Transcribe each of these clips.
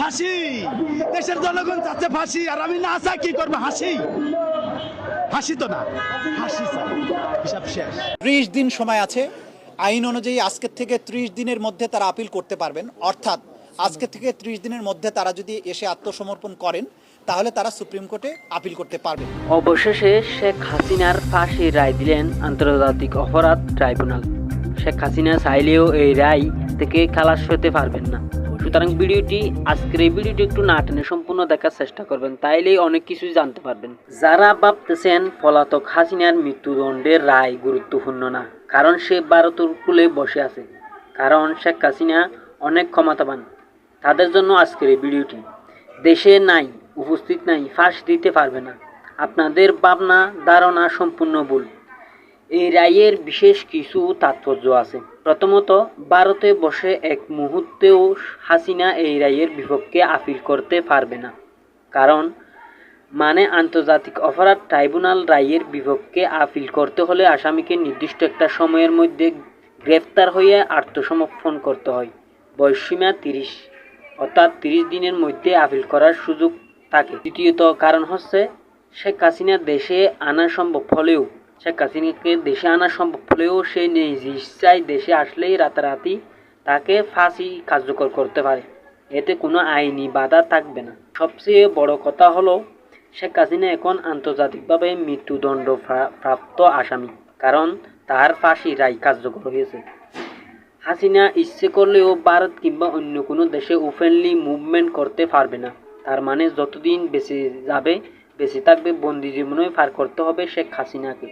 ফাঁসি। দেশের জনগণ চাচ্ছে ফাঁসি আর আমি না চাই কি করব হাসি হাসি তো না হাসি হিসাব শেষ। ত্রিশ দিন সময় আছে আইন অনুযায়ী আজকের থেকে ত্রিশ দিনের মধ্যে তারা আপিল করতে পারবেন। অর্থাৎ আজকে থেকে ত্রিশ দিনের মধ্যে তারা যদি এসে আত্মসমর্পণ করেন তাহলে তারা সুপ্রিম কোর্টে আপিল করতে পারবেন অবশেষে শেখ হাসিনার ফাঁসি রায় দিলেন আন্তর্জাতিক অপরাধ ট্রাইব্যুনাল। শেখ হাসিনা চাইলেও এই রায় থেকে খালাস হতে পারবেন না। সুতরাং ভিডিওটি, আজকের এই ভিডিওটি একটু না টেনে সম্পূর্ণ দেখার চেষ্টা করবেন, তাইলেই অনেক কিছুই জানতে পারবেন। যারা ভাবতেছেন পলাতক হাসিনার মৃত্যুদণ্ডের রায় গুরুত্বপূর্ণ না, কারণ সে ভারতের কুলে বসে আছে, কারণ শেখ হাসিনা অনেক ক্ষমতাবান, তাদের জন্য আজকের এই ভিডিওটি। দেশে নাই, উপস্থিত নাই, ফাঁস দিতে পারবে না। আপনাদের ভাবনা, ধারণা সম্পূর্ণ ভুল। এই রায়ের বিশেষ কিছু তাৎপর্য আছে। প্রথমত, ভারতে বসে এক মুহূর্তেও হাসিনা এই রায়ের বিপক্ষে আপিল করতে পারবে না। কারণ মানে আন্তর্জাতিক অপরাধ ট্রাইব্যুনাল রায়ের বিপক্ষে আপিল করতে হলে আসামিকে নির্দিষ্ট একটা সময়ের মধ্যে গ্রেফতার হয়ে আত্মসমর্পণ করতে হয়। বয়সীমা তিরিশ, অর্থাৎ তিরিশ দিনের মধ্যে আপিল করার সুযোগ থাকে। দ্বিতীয়ত কারণ হচ্ছে, শেখ হাসিনা দেশে আনা সম্ভব হলেও শেখ হাসিনাকে দেশে আনা সম্ভব হলেও সে নিজ ইচ্ছায় দেশে আসলেই রাতারাতি তাকে ফাঁসি কার্যকর করতে পারে। এতে কোনো আইনি বাধা থাকবে না। সবচেয়ে বড় কথা হলো, শেখ হাসিনা এখন আন্তর্জাতিকভাবে মৃত্যুদণ্ড প্রাপ্ত আসামি, কারণ তার ফাঁসি রায় কার্যকর হয়েছে। হাসিনা ইচ্ছে করলেও ভারত কিংবা অন্য কোনো দেশে ওপেনলি মুভমেন্ট করতে পারবে না। তার মানে যতদিন বেঁচে যাবে বেঁচে থাকবে, বন্দি জীবনই পার করতে হবে শেখ হাসিনাকে।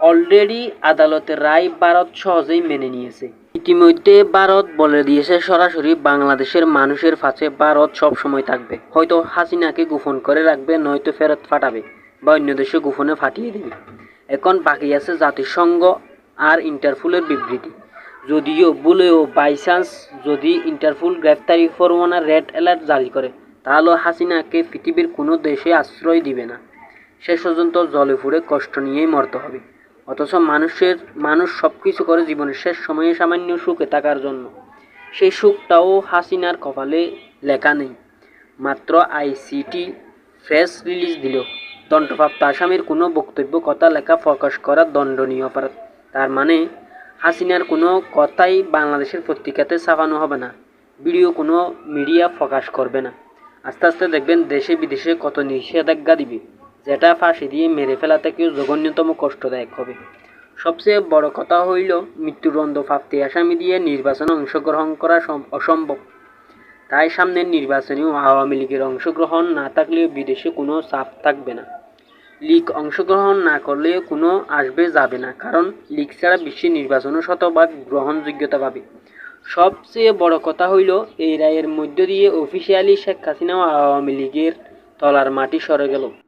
অলরেডি আদালতের রায় ভারত সহজেই মেনে নিয়েছে। ইতিমধ্যে ভারত বলে দিয়েছে, সরাসরি বাংলাদেশের মানুষের কাছে ভারত সব সময় থাকবে। হয়তো হাসিনাকে গোপন করে রাখবে, নয়তো ফেরত ফাটাবে বা অন্য দেশে গোপনে ফাটিয়ে দেবে। এখন বাকি আছে জাতিসংঘ আর ইন্টারফুলের বিবৃতি। যদিও বলেও বাই চান্স যদি ইন্টারপোল গ্রেফতারি পরোয়ানা রেড অ্যালার্ট জারি করে তাহলে হাসিনাকে পৃথিবীর কোনো দেশে আশ্রয় দিবে না। শেষ পর্যন্ত জলে ফুড়ে কষ্ট নিয়েই মরতে হবে। অথচ মানুষের, মানুষ সব কিছু করে জীবনের শেষ সময়ে সামান্য সুখে থাকার জন্য। সেই সুখটাও হাসিনার কপালে লেখা নেই। মাত্র আইসিটি প্রেস রিলিজ দিল। দণ্ডপ্রাপ্ত আসামির কোনো বক্তব্য, কথা, লেখা প্রকাশ করা দণ্ডনীয় অপরাধ। তার মানে হাসিনার কোনো কথাই বাংলাদেশের পত্রিকাতে ছাপানো হবে না। ভিডিও কোনো মিডিয়া প্রকাশ করবে না। আস্তে আস্তে দেখবেন দেশে বিদেশে কত নিষেধাজ্ঞা দিবে। যেটা ফাঁসি দিয়ে মেরে ফেলা থেকেও জঘন্যতম কষ্টদায়ক হবে। সবচেয়ে বড় কথা হইল মৃত্যুদণ্ড প্রাপ্তি আসামি দিয়ে নির্বাচনে অংশগ্রহণ করা সম- অসম্ভব। তাই সামনের নির্বাচনেও আওয়ামী লীগের অংশগ্রহণ না থাকলেও বিদেশে কোনো চাপ থাকবে না। লীগ অংশগ্রহণ না করলে কোনো আসবে যাবে না, কারণ লীগ ছাড়া বিশ্বের নির্বাচনও শতভাগ গ্রহণযোগ্যতা পাবে। সবচেয়ে বড় কথা হইল, এই রায়ের মধ্য দিয়ে অফিসিয়ালি শেখ হাসিনা আওয়ামী লীগের তলার মাটি সরে গেল।